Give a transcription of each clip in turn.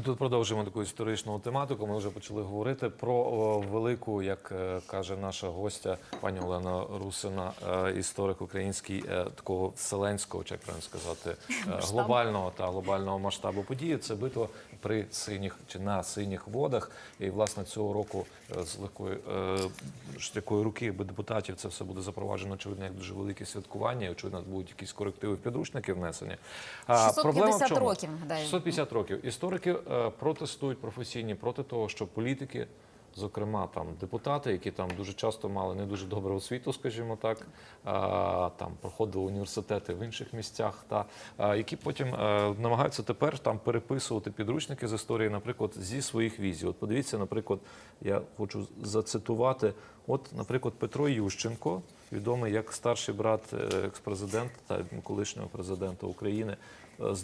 Ми тут продовжуємо таку історичну тематику. Ми вже почали говорити про велику, як е, каже наша гостя, пані Олена Русина, е, історик український е, такого вселенського, чи як правильно сказати, глобального та глобального масштабу події. Це битва при синіх чи на синіх водах. І власне цього року е, з легкої е, такої руки депутатів це все буде запроваджено. Очевидно, як дуже велике святкування. і, Очевидно, будуть якісь корективи в підручники внесені. А 650 проблема в чому? років, гадаю. 650 років. Історики е, протестують професійні проти того, що політики, зокрема там депутати, які там дуже часто мали не дуже добру освіту, скажімо так, там проходили університети в інших місцях, та які потім е, намагаються тепер там переписувати підручники з історії, наприклад, зі своїх візій. От подивіться, наприклад, я хочу зацитувати. От, наприклад, Петро Ющенко, відомий як старший брат е, експрезидента та колишнього президента України, е,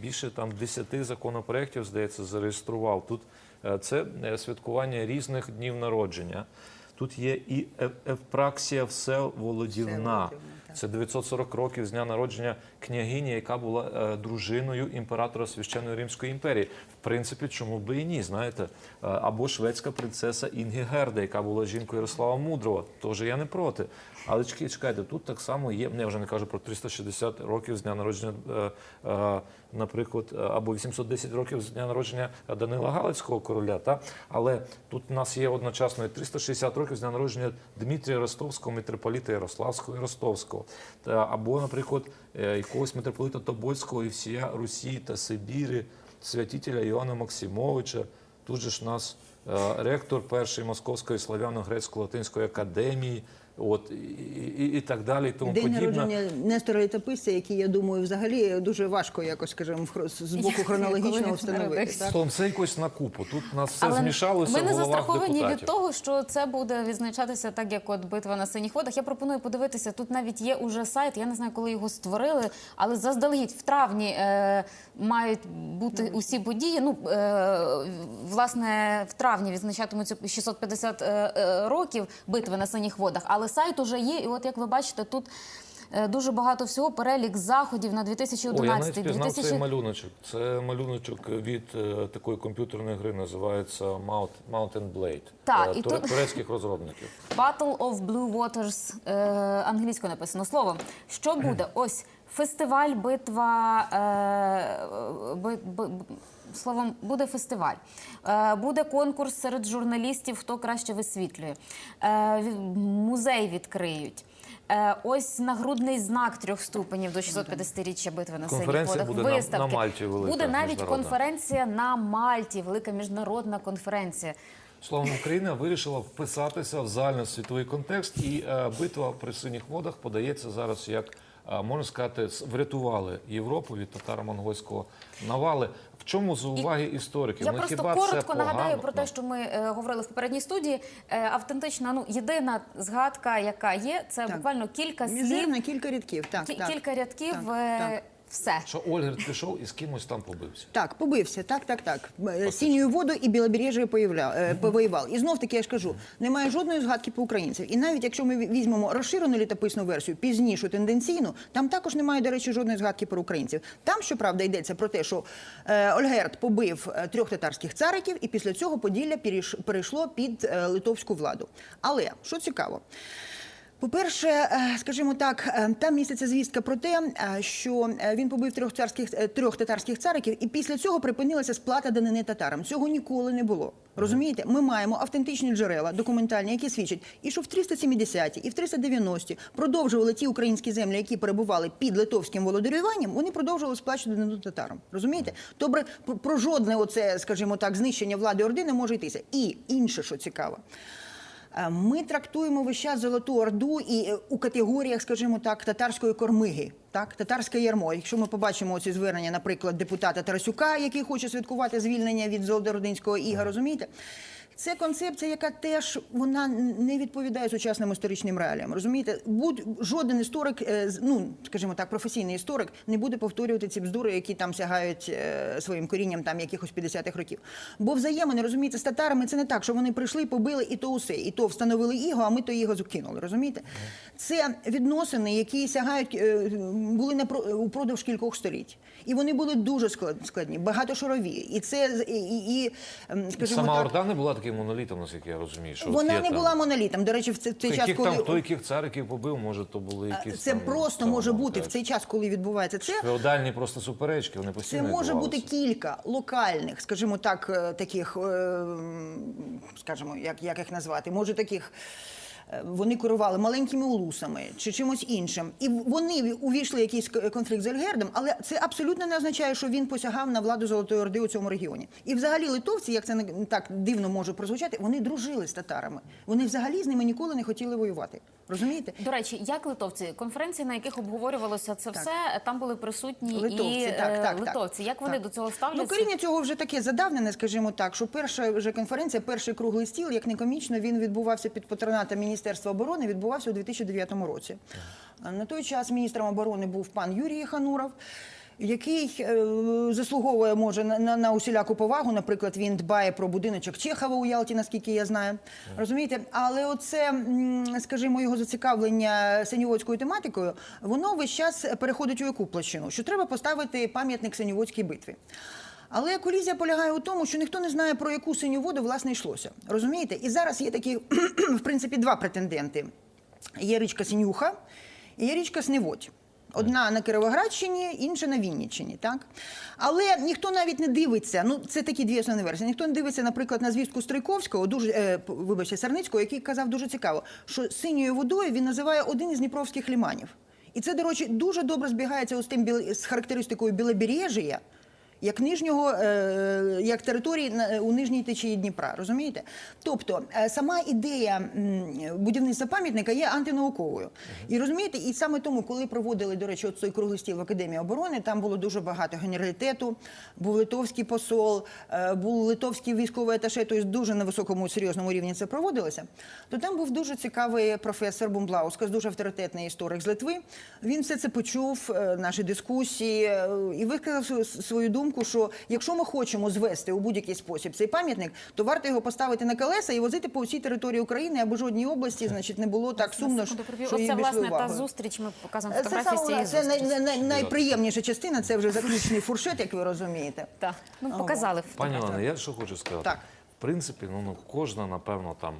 більше там 10 законопроєктів, здається, зареєстрував. Тут це е, святкування різних днів народження. Тут є і Ев- Евпраксія Всеволодівна. Це 940 років з дня народження княгині, яка була е, дружиною імператора Священної Римської імперії. В принципі, чому би і ні, знаєте? Е, або шведська принцеса Інгігерда, яка була жінкою Ярослава Мудрого. Тож я не проти. Але чекайте, тут так само є. Я вже не кажу про 360 років з дня народження, е, е, наприклад, е, або 810 років з дня народження Данила Галицького короля. Та? Але тут у нас є одночасно і 360 років з дня народження Дмитрія Ростовського, митрополіта Ярославського і Ростовського. Або, наприклад, якогось митрополита Тобольського і всія Русі та Сибірі, святителя Іоанна Максимовича. Тут же ж нас ректор першої Московської славяно-грецько-латинської академії, от і, і, і так далі, і тому День подібне. народження Нестора Літописця, який, я думаю, взагалі дуже важко якось, скажімо, в хро- з боку хронологічного встановити. Це якось на купу. Тут нас все Але змішалося ми в не застраховані депутатів. від того, що це буде відзначатися так, як от битва на синіх водах. Я пропоную подивитися. Тут навіть є уже сайт. Я не знаю, коли його створили, але заздалегідь в травні е, мають бути усі події. Ну е, власне, в травні відзначатимуться 650 е, е, років битви на синіх водах. Але сайт уже є, і от як ви бачите, тут. е, Дуже багато всього перелік заходів на О, я 2011 навіть пізнав 2000... цей малюночок. Це малюночок від е, такої комп'ютерної гри, називається Mount, Mountain Blade. Так, Е, і тут- турецьких розробників. Battle of Blue Waters е, англійською написано словом. Що буде? Ось фестиваль, битва. Е, Словом, буде фестиваль, е, буде конкурс серед журналістів, хто краще висвітлює. Е, музей відкриють. Е, ось нагрудний знак трьох ступенів до 650-річчя битви на синіх водах. буде на- Виставки. на Мальті велика, буде навіть конференція на Мальті, велика міжнародна конференція. Словом, Україна вирішила вписатися в загальносвітовий контекст, і е, битва при синіх водах подається зараз як. Можна сказати, врятували Європу від татаро-монгольського навали. В чому з уваги істориків? Я Ну, просто хіба це коротко погано? нагадаю про те, що ми е, говорили в попередній студії. Е, автентична, ну єдина згадка, яка є, це Так. буквально кілька слів, Мізерна, кілька рядків. Так, кі- так. кілька рядків. Так, е, так. Все. Що Ольгерт пішов і з кимось там побився. Так, побився, так, так, так. Е, Синьою воду і білобережжя появля, е, повоював. І знов таки я ж кажу, немає жодної згадки по українців. І навіть якщо ми візьмемо розширену літописну версію, пізнішу тенденційну, там також немає, до речі, жодної згадки про українців. Там, щоправда, йдеться про те, що е, Ольгерт побив трьох татарських цариків, і після цього Поділля перейш- перейшло під литовську владу. Але що цікаво. По-перше, е, скажімо так, е, там міститься звістка про те, е, що він побив трьох царських трьох татарських цариків, і після цього припинилася сплата данини татарам. Цього ніколи не було. Розумієте, ми маємо автентичні джерела документальні, які свідчать, і що в 370-ті, і в 390-ті продовжували ті українські землі, які перебували під литовським володарюванням, вони продовжували сплачувати данину татарам. Розумієте? Добре, про жодне оце, скажімо так, знищення влади Орди не може йтися. І інше, що цікаво. Е, Ми трактуємо весь час Золоту Орду і е, у категоріях, скажімо так, татарської кормиги, так, татарське ярмо. Якщо ми побачимо ці звернення, наприклад, депутата Тарасюка, який хоче святкувати звільнення від Золодородинського іга, розумієте? Це концепція, яка теж вона не відповідає сучасним історичним реаліям. Розумієте, будь жоден історик, е, ну скажімо так, професійний історик, не буде повторювати ці бздури, які там сягають е, своїм корінням там якихось 50-х років. Бо взаємини, розумієте, з татарами це не так, що вони прийшли, побили і то усе, і то встановили іго, а ми то його закинули. Розумієте? Це відносини, які сягають е, були на упродовж кількох століть, і вони були дуже склад- складні, багатошарові. І це і, і, ем, скажімо Сама так, Орда не була таким монолітом, наскільки я розумію. Що от вона є не там- була монолітом. До речі, в цей, цей час, Яких коли там, хто яких цариків побив, може, то були якісь це там, просто там, може бути в цей час, коли відбувається це. Феодальні просто суперечки, вони Це постійно може бути відбувалися. кілька локальних, скажімо так, е, таких, е, скажімо, як, як їх назвати, може таких. Вони керували маленькими улусами чи чимось іншим, і вони увійшли в якийсь конфлікт з Ельгердом, але це абсолютно не означає, що він посягав на владу Золотої Орди у цьому регіоні. І взагалі литовці, як це не так дивно може прозвучати, вони дружили з татарами. Вони взагалі з ними ніколи не хотіли воювати. Розумієте? До речі, як литовці, конференції, на яких обговорювалося це Так. все, там були присутні Литовці, і так, е, так, так. литовці. Як вони Так. до цього Ну, коріння цього вже таке задавнене, скажімо так, що перша вже конференція, перший круглий стіл, як не комічно, він відбувався під патронатом Міністерства оборони, відбувався у 2009 році. На той час міністром оборони був пан Юрій Хануров. Який е, заслуговує може на, на, на усіляку повагу, наприклад, він дбає про будиночок Чехова у Ялті, наскільки я знаю. Розумієте, але оце, скажімо, його зацікавлення синьоводською тематикою, воно весь час переходить у яку площину, що треба поставити пам'ятник синьоводській битві. Але колізія полягає у тому, що ніхто не знає, про яку синю воду власне йшлося. Розумієте? І зараз є такі, в принципі, два претенденти: є річка Синюха і є річка Сневодь. Одна на Кировоградщині, інша на Вінниччині, так? Але ніхто навіть не дивиться. Ну, це такі дві основні версії. Ніхто не дивиться, наприклад, на звістку Стройковського, дуже е, вибачте, Сарницького, який казав дуже цікаво, що синьою водою він називає один із дніпровських ліманів. І це, до речі, дуже добре збігається з тим з характеристикою Білобережжя, як нижнього, е, як території у нижній течії Дніпра, розумієте? Тобто е, сама ідея будівництва пам'ятника є антинауковою. І розумієте, і саме тому, коли проводили, до речі, от цей круглий стіл в Академії оборони, там було дуже багато генералітету, був литовський посол, е, був литовський військовий аташе, тобто дуже на високому серйозному рівні це проводилося. То там був дуже цікавий професор Бумблаускас, дуже авторитетний історик з Литви. Він все це почув, наші дискусії, і виказав свою- свою думку, що якщо ми хочемо звести у будь-який спосіб цей пам'ятник, то варто його поставити на колеса і возити по всій території України, аби жодній області, значить, не було так сумно, що що її Оце, власне, обійшли та зустріч, ми показуємо Це, фотографії з саме, цієї це най, зустрічі. най, най, найприємніша частина, це вже заключний фуршет, як ви розумієте. Так, ну, показали Пані. Олена, я що хочу сказати. Так. В принципі, ну, ну кожна, напевно, там.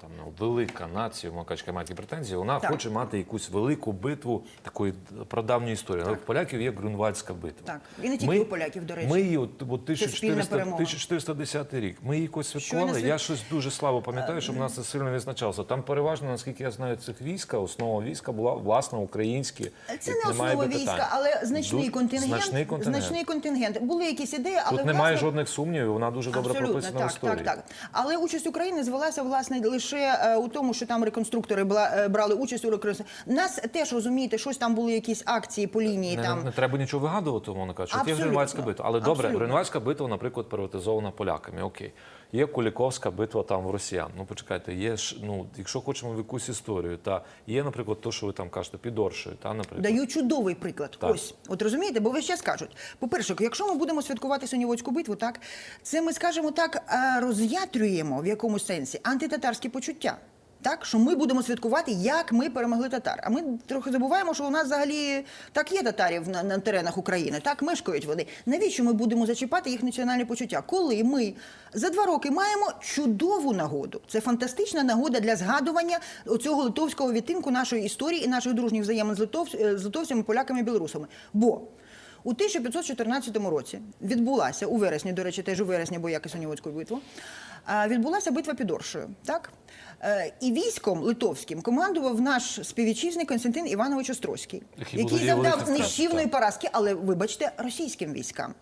Там ну, велика нація, Макачка має претензії, вона Так. хоче мати якусь велику битву такої прадавньої історії. Але в поляків є Грюнвальдська битва. Так. І не тільки у поляків, до речі. Ми її от, от 1400, 1410 рік. Ми її якось святкували. Я щось дуже слабо пам'ятаю, щоб нас це сильно відзначалося. Там переважно, наскільки я знаю, цих війська, основа війська була власне українські. Це не основа війська, але значний Ду- контингент. Значний контингент. Значний контингент. Були якісь ідеї, але Тут немає власне, жодних сумнівів, вона дуже добре прописана в так, так, так. Але участь України звелася власне лише е, у тому, що там реконструктори е, брали участь у реконструкції. Нас теж розумієте, щось там були якісь акції по лінії. Не, там не, треба нічого вигадувати, мовно кажучи. От Є Абсолютно. Битва. Але добре, гринвальська битва, наприклад, приватизована поляками. Окей. Є Куліковська битва там в росіян. Ну почекайте, є ж, ну, якщо хочемо в якусь історію, та є, наприклад, то, що ви там кажете, під Оршею, та, наприклад. Даю чудовий приклад. Так. Ось, от розумієте, бо ви ще скажуть. По-перше, якщо ми будемо святкувати Синьоводську битву, так це ми скажімо так е, роз'ятрюємо в якомусь сенсі антитатарські почуття. Так, що ми будемо святкувати, як ми перемогли татар. А ми трохи забуваємо, що у нас взагалі так є татарів на, на теренах України, так мешкають вони. Навіщо ми будемо зачіпати їх національні почуття? Коли ми за два роки маємо чудову нагоду, це фантастична нагода для згадування цього литовського відтинку нашої історії і наших дружніх взаємин е, з литовцями, поляками і білорусами. Бо у 1514 році відбулася у вересні, до речі, теж у вересні, бо як і Сонівоцьку битву, відбулася битва під Оршею. Так? Е, І військом литовським командував наш співвітчизник Константин Іванович Острозький, Який який завдав нищівної поразки, але вибачте, російським військам.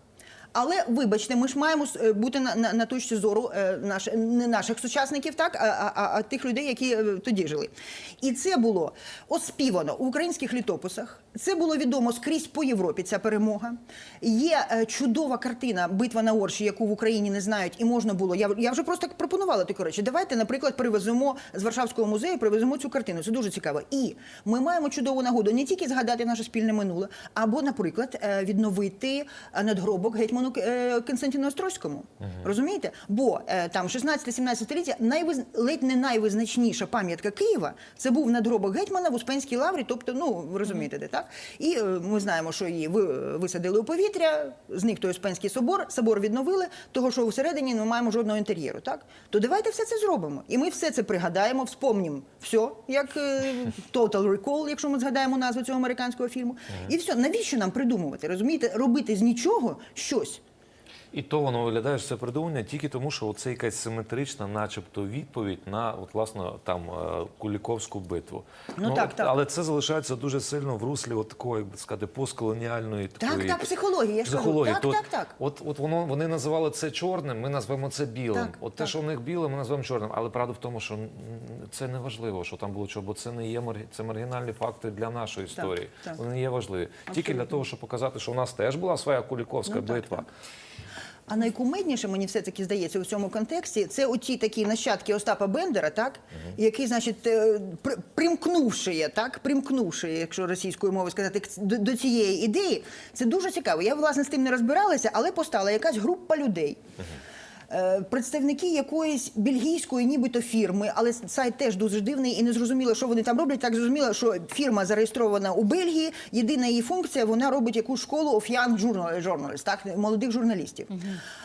Але вибачте, ми ж маємо е, бути на, на, на точці зору е, наш, не наших сучасників, так а, а, а, тих людей, які е, тоді жили. І це було оспівано у українських літописах Це було відомо скрізь по Європі. Ця перемога. Є е, чудова картина Битва на Орші, яку в Україні не знають, і можна було. Я, я вже просто пропонувала таку речі. Давайте, наприклад, привеземо з Варшавського музею, привеземо цю картину. Це дуже цікаво. І ми маємо чудову нагоду не тільки згадати наше спільне минуле, або, наприклад, е, відновити надгробок гетьману е, Константину Острозькому. Розумієте? Бо там 16-17 століття найвиз... ледь не найвизначніша пам'ятка Києва це був надгробок гетьмана в Успенській лаврі. Тобто, ну ви розумієте, де так? І е, ми знаємо, що її ви- висадили у повітря, зник той Успенський собор, собор відновили, того, що всередині не маємо жодного інтер'єру. Так то давайте все це зробимо. І ми все це пригадаємо, вспомнім все, як е, Total Recall, якщо ми згадаємо назву цього американського фільму. І все, навіщо нам придумувати? Розумієте, робити з нічого щось. І то воно виглядає що це придумання тільки тому, що це якась симетрична, начебто, відповідь на от власне там е, Куліковську битву. Ну, так, от, так. але це залишається дуже сильно в руслі от такої, як би сказати, постколоніальної Так, такої так, психологія, я ж кажу. психології. Так, То так, так. От, от воно вони називали це чорним, ми назвемо це білим. Так, от те, так. що в них біле, ми назвемо чорним. Але правда в тому, що це не важливо, що там було чого, бо це не є це маргінальні факти для нашої історії. так. Вони не є важливі. Тільки для того, щоб показати, що у нас теж була своя Куліковська Ну, так, битва. так. А найкумедніше мені все таки здається у цьому контексті це оті такі нащадки Остапа Бендера, так які, значить, е, примкнувши, так примкнувши, якщо російською мовою сказати, до, до цієї ідеї, це дуже цікаво. Я власне з тим не розбиралася, але постала якась група людей. Е, Представники якоїсь бельгійської, нібито фірми, але сайт теж дуже дивний і не зрозуміло, що вони там роблять. Так зрозуміло, що фірма зареєстрована у Бельгії. Єдина її функція вона робить якусь школу of young journal- journalists, так молодих журналістів.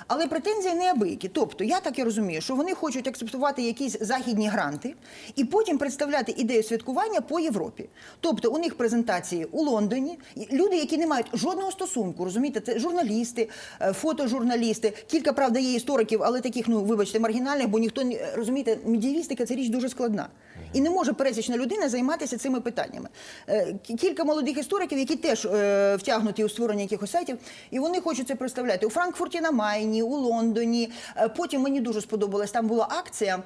Але претензії неабиякі. Тобто, я так і розумію, що вони хочуть акцептувати якісь західні гранти і потім представляти ідею святкування по Європі. Тобто, у них презентації у Лондоні, люди, які не мають жодного стосунку, розумієте, це журналісти, е, фотожурналісти. Кілька правда є істориків, але таких, ну вибачте, маргінальних, бо ніхто не розумієте, медіалістика це річ дуже складна. І не може пересічна людина займатися цими питаннями. Е, Кілька молодих істориків, які теж е, втягнуті у створення якихось сайтів, і вони хочуть це представляти у Франкфурті на Майні, у Лондоні. Е, Потім мені дуже сподобалась. Там була акція.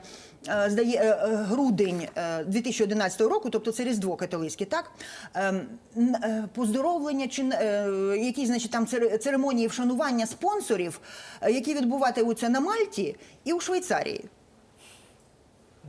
Е, Здає е, е, грудень е, 2011 року, тобто це Різдво католицьке, так Ем, поздоровлення чи якісь, значить, там церемонії вшанування спонсорів, які відбуватимуться на Мальті і у Швейцарії.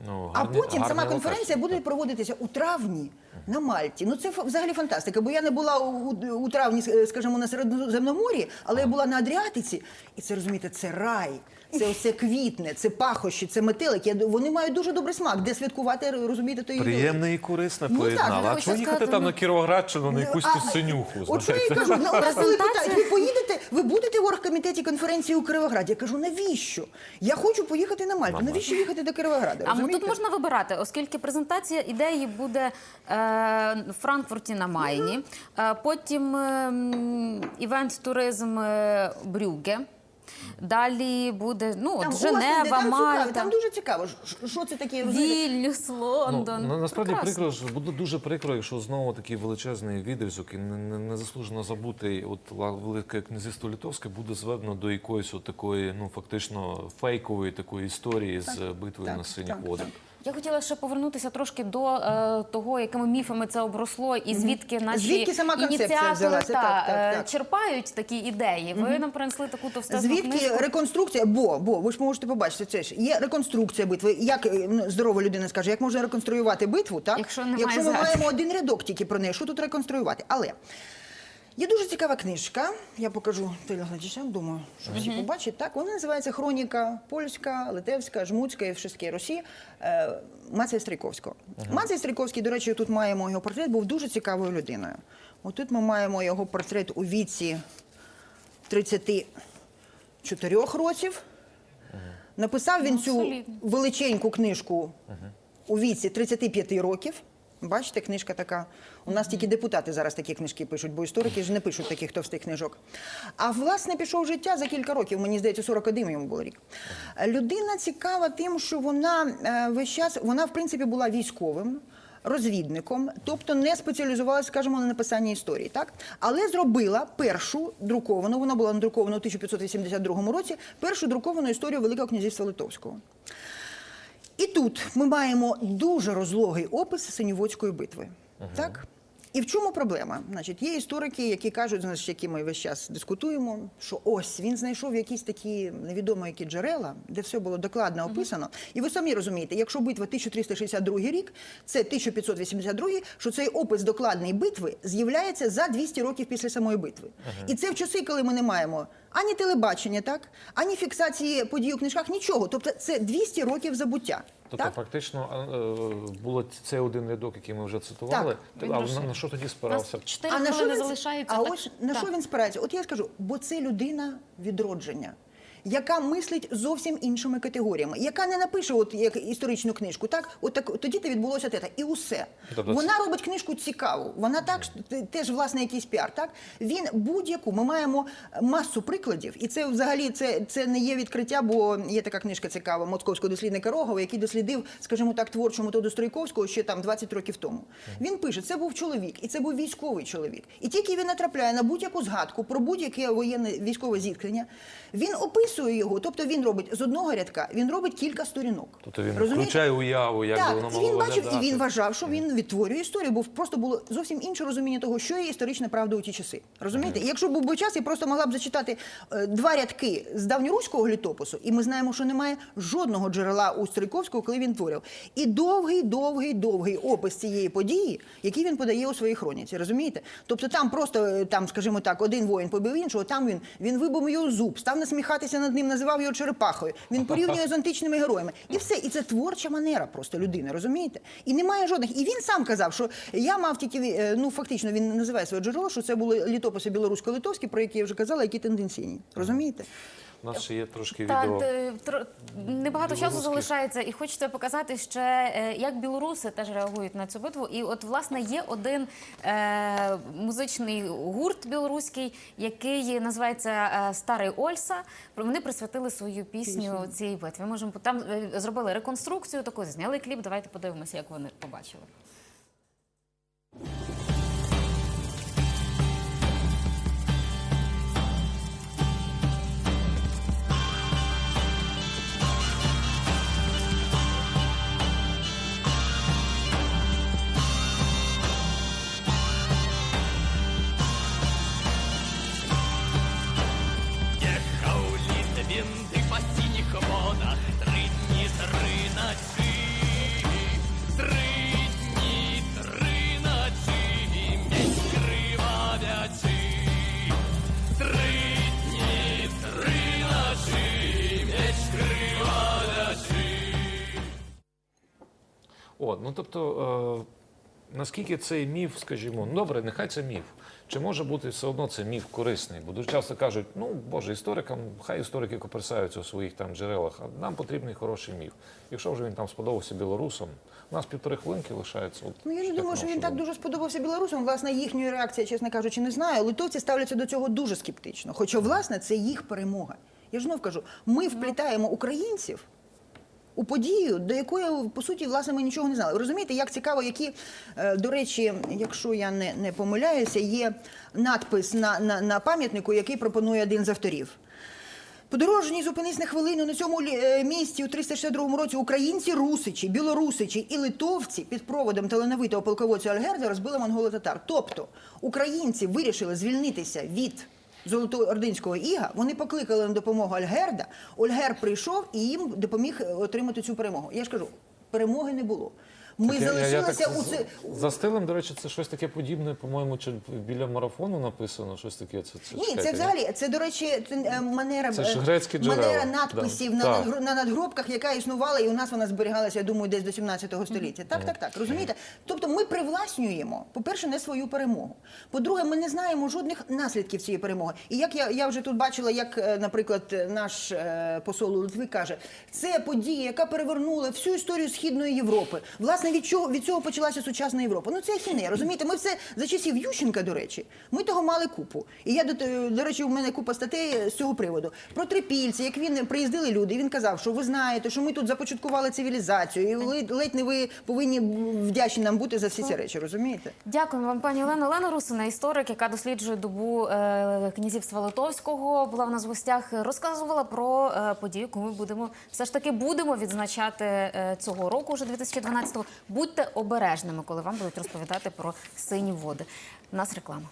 Ну, А гарні- потім сама конференція локації. буде проводитися у травні на Мальті. Ну це взагалі фантастика. Бо я не була у, у травні, скажімо, на Середземномор'ї, але я була на Адріатиці. І це розумієте, це рай. Це все квітне, це пахощі, це метелики. Я Вони мають дуже добрий смак, де святкувати, розумієте, то Приємне і корисне Ну, а чого їхати там ну, на Кіровоградщину, на якусь ту синюху? От що я знаєте? кажу, ну, коли питають, ви поїдете, ви будете в оргкомітеті конференції у Кировограді? Я кажу, навіщо? Я хочу поїхати на Мальту. Навіщо їхати до Кировограда? А тут можна вибирати, оскільки презентація ідеї буде е, Франкфурті на Майні, е, потім е, івент туризм е, Брюгге. Далі буде ну, Там, власне, Женева, Мальта, Там дуже цікаво. Що- це таке? Вільнюс, Лондон. Ну, насправді Прекрасно. прикро, буде дуже прикро, якщо знову такий величезний відрізок і не- не- незаслужено забутий от Велике князівство Литовське буде зведено до якоїсь от такої, ну фактично фейкової такої історії з битвою так, на синіх так, водах. Я хотіла ще повернутися трошки до е, того, якими міфами це обросло, і звідки наші Звідки сама концепція ініціатори взялася? та, Так, так, е, так. черпають такі ідеї. Ви нам принесли таку товстезну Звідки книжку. реконструкція? Бо, бо ви ж можете побачити, це ж є реконструкція битви. Як е, ну, здорова людина скаже, як можна реконструювати битву, так? Якщо немає Якщо ми згадки. маємо один рядок тільки про неї, що тут реконструювати? Але є дуже цікава книжка. Я покажу телеглядачам, думаю, що всі побачать. Так, вона називається Хроніка польська, литевська, жмутська і всіської Росії. Е, Мація Стрійковського. Мацей Стрійковський, до речі, тут маємо його портрет, був дуже цікавою людиною. Отут ми маємо його портрет у віці 34 років. Написав він Ну, цю величеньку книжку у віці 35 років. Бачите, книжка така. У нас тільки депутати зараз такі книжки пишуть, бо історики ж не пишуть таких товстих книжок. А власне пішов життя за кілька років. Мені здається, 41 йому було рік. Людина цікава тим, що вона е, весь час, вона в принципі була військовим. Розвідником, тобто не спеціалізувалася, скажімо, на написанні історії, так але зробила першу друковану, вона була надрукована у 1582 році, першу друковану історію Великого князівства Литовського. І тут ми маємо дуже розлогий опис Синьоводської битви. Так? І в чому проблема? Значить, є історики, які кажуть, значить, які ми весь час дискутуємо, що ось він знайшов якісь такі невідомо які джерела, де все було докладно описано. І ви самі розумієте, якщо битва 1362 рік, це 1582, що цей опис докладної битви з'являється за 200 років після самої битви. І це в часи, коли ми не маємо ані телебачення, так, ані фіксації подій у книжках, нічого. Тобто це 200 років забуття. Тобто, так? фактично, е, було цей один рядок, який ми вже цитували. Так, а на, на що тоді спирався? 4 А на що хвилини залишається. а так ось на так. що він спирається? От я скажу, бо це людина відродження. Яка мислить зовсім іншими категоріями, яка не напише от як історичну книжку, так от так тоді те відбулося те, і усе. Тобто вона робить книжку цікаву. Вона так теж власне якийсь піар. Так він будь-яку. Ми маємо масу прикладів, і це взагалі це, це не є відкриття, бо є така книжка цікава московського дослідника Рогова, який дослідив, скажімо так, творчу методу Стройковського ще там 20 років тому. Він пише: це був чоловік, і це був військовий чоловік. І тільки він натрапляє на будь-яку згадку про будь-яке воєнне військове зіткнення, він описує його. Тобто він робить з одного рядка, він робить кілька сторінок. Тобто він Розумієте? включає уяву, як би так, воно мало він бачив, і він вважав, що він відтворює історію, бо просто було зовсім інше розуміння того, що є історична правда у ті часи. Розумієте? І якщо був би час, я просто могла б зачитати е, два рядки з давньоруського літопису, і ми знаємо, що немає жодного джерела у Стрийковського, коли він творив. І довгий, довгий, довгий опис цієї події, який він подає у своїй хроніці. Розумієте? Тобто там просто е, там, скажімо так, один воїн побив іншого, там він він вибив його зуб, став насміхатися над ним, називав його черепахою. Він порівнює з античними героями. І все, і це творча манера просто людини, розумієте? І немає жодних. І він сам казав, що я мав тільки е, ну фактично він називає своє джерело, що це були літописи білорусько-литовські, про які я вже казала, які тенденційні. Розумієте? У нас ще є трошки Так, відео. е, тро- небагато часу залишається, і хочеться показати ще, е, як білоруси теж реагують на цю битву. І от власне є один е, музичний гурт білоруський, який називається е, Старий Ольса. Вони присвятили свою пісню цій битві. Ми можемо там зробили реконструкцію таку, зняли кліп. Давайте подивимося, як вони побачили. Ну тобто, е, наскільки цей міф, скажімо, ну добре, нехай це міф. Чи може бути все одно це міф корисний? Бо дуже часто кажуть, ну боже, історикам, хай історики коперсаються у своїх там джерелах, а нам потрібний хороший міф. Якщо вже він там сподобався білорусам, у нас півтори хвилинки лишається. От, Ну я не думаю, що він так дуже сподобався білорусам. Власне, їхньої реакції, чесно кажучи, не знаю. Литовці ставляться до цього дуже скептично. Хоча, власне, це їх перемога. Я ж знов кажу, ми вплітаємо українців. У подію, до якої по суті власне ми нічого не знали. Розумієте, як цікаво, які е, до речі, якщо я не, не помиляюся, є надпис на, на, на пам'ятнику, який пропонує один з авторів. Подорожній зупинись на хвилину на цьому е, місці у 362 році українці, русичі, білорусичі і литовці під проводом талановитого полководця Ольгерда розбили монголо-татар. Тобто українці вирішили звільнитися від золотоординського іга. Вони покликали на допомогу Ольгерда. Ольгер прийшов і їм допоміг е, отримати цю перемогу. Я ж кажу, перемоги не було. Ми залишилися так у це. За стилем, до речі, це щось таке подібне, по-моєму, чи біля марафону написано, щось таке. Це, це, Ні, це взагалі це, до речі, це, е, манера Це ж е, грецькі джерела, манера да. надписів на, Так. на надгробках, яка існувала, і у нас вона зберігалася, я думаю, десь до 17 століття. Так, так, так. Розумієте? Тобто ми привласнюємо, по-перше, не свою перемогу. По-друге, ми не знаємо жодних наслідків цієї перемоги. І як я, я вже тут бачила, як, е, наприклад, наш посол у Литви каже, це подія, яка перевернула всю історію Східної Європи. Власне, від чого від цього почалася сучасна Європа. Ну це ахінея, розумієте? Ми все за часів Ющенка, до речі, ми того мали купу. І я до, до речі, у мене купа статей з цього приводу. Про трипільці, як він приїздили люди, і він казав, що ви знаєте, що ми тут започаткували цивілізацію, і ледь, не ви повинні вдячні нам бути за всі ці речі, розумієте? Дякуємо вам, пані Олено. Олена Русина, історик, яка досліджує добу е, князівства Литовського, була в нас в гостях. Розказувала про е, подію, яку ми будемо все ж таки будемо відзначати е, цього року, вже 2012-го. Будьте обережними, коли вам будуть розповідати про сині води. У нас реклама.